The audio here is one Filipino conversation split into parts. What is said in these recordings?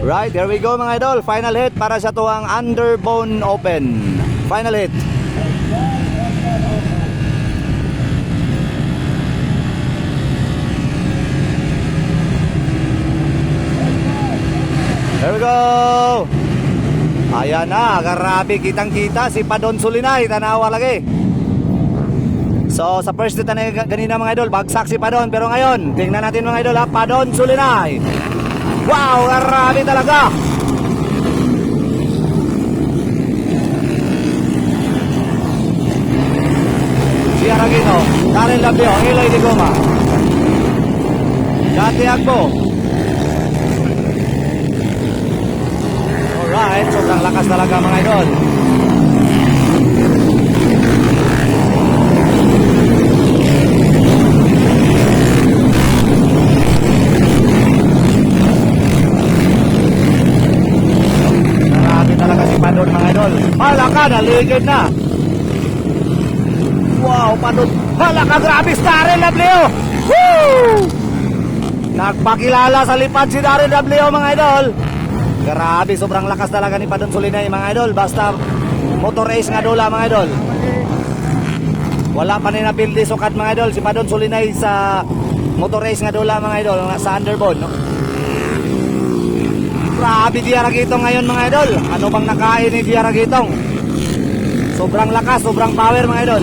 Right, here we go mga idol. Final hit para sa tuwang Underbone Open. Final hit. There we go. Ayan na, grabe kitang-kita si Padon Sulinay, tanawa lagi. So sa first hit na ganina mga idol, bagsak si Padon. Pero ngayon, tingnan natin mga idol ha, Padon Sulinay. Wow, grabe talaga. Si Aragino, Darren Labio, Eloy de Goma. Dati Agbo. Alright, sobrang lakas talaga mga idol. Marami talaga si Padon mga idol. Hala ka, naligid na. Wow, Padon. Hala ka, grabe si Darren. Woo! Nagpakilala sa lipad si Darren Lableo mga idol. Grabe, sobrang lakas talaga ni Padon Sulinay mga idol. Basta motor race nga dola mga idol. Wala pa ni napildi sukat mga idol si Padon Sulinay sa motor race nga dola mga idol sa underbone. No? Grabe Diara Gitong ngayon mga idol. Ano bang nakain ni Diara Gitong? Sobrang lakas, sobrang power mga idol.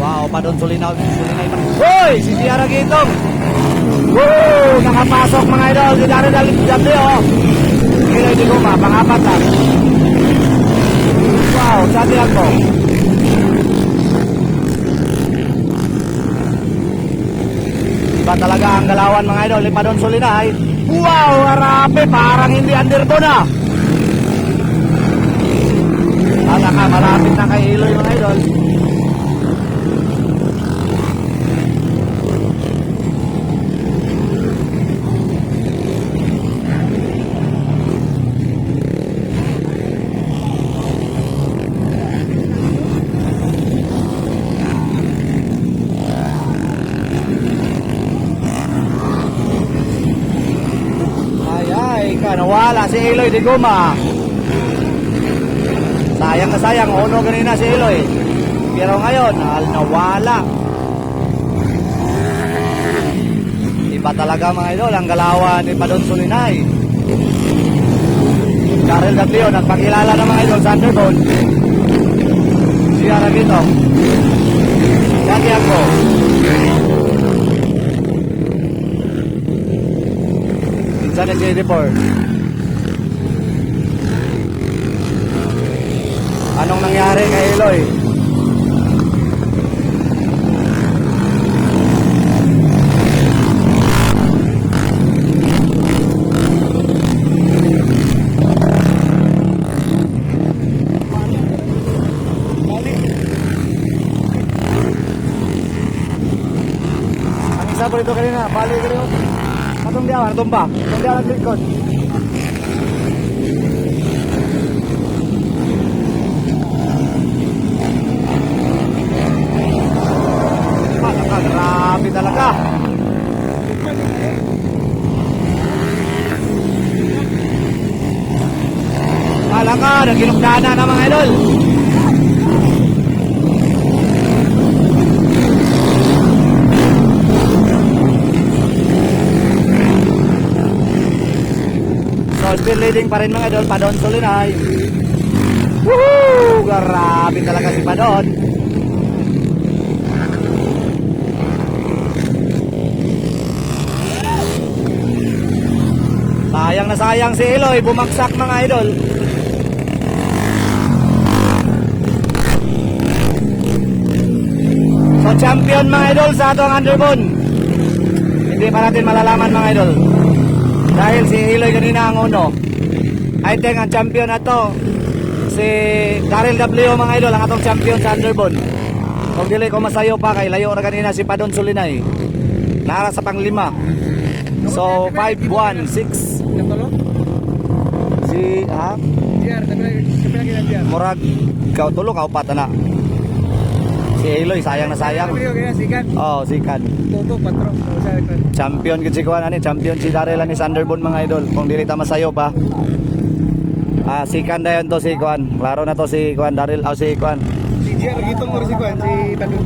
Wow, padon sulinaw, sulinay pa. Hoy, si Diara Gitong. Woo! Nakapasok mga idol. Si Diara Dalit Jabde, oh. Kiloy di Guma, pangapat. Wow, sabi ako. Iba talaga ang galawan mga idol ni Padon Sulinay. Wow, arape, parang hindi underbone na. Hala ka, malapit na kay Iloy mga idol. Ay, ay, ka, nawala si Eloy de Goma. Sayang na sayang, uno ganina si Eloy. Pero ngayon, al nawala. Iba talaga mga idol, ang galawan ni Padon Sulinay. Darrell W, nagpakilala ng mga idol sa underbone. Si Aragito. Dati ako. Minsan na si report. Anong nangyari kay Eloy? Ang isa po dito kanina, bali ko rin. Atong diawan, tumba. Atong diawan, likod. Talaga, grabe talaga. Kala ka, naginugdana na mga idol. So, speed leading pa rin mga idol, Padon Solinay. Woohoo! Grabe talaga si Padon. Sayang na sayang si Eloy, bumagsak mga idol. So champion mga idol sa atong underbone. Hindi pa natin malalaman mga idol. Dahil si Eloy kanina ang uno. I think ang champion na to si Daryl W mga idol ang atong champion sa underbone. Kung dili ko masayo pa kay layo ra kanina si Padon Sulinay. Nara sa panglima. So 5-1, 6 Katolo? si ha murag ikaw tulo ka upat na Si Eloy, sayang na sayang. Oh, sikan. Toto patro. Champion gid si Kuan ani, champion si Daryl ani Thunderbone mga idol. Kung dili ta masayo pa. Ah, sikan dayon to si Kuan. Klaro na to si Kuan Daryl, oh, si Kuan. Si Jer gitong si Kwan si Tanong.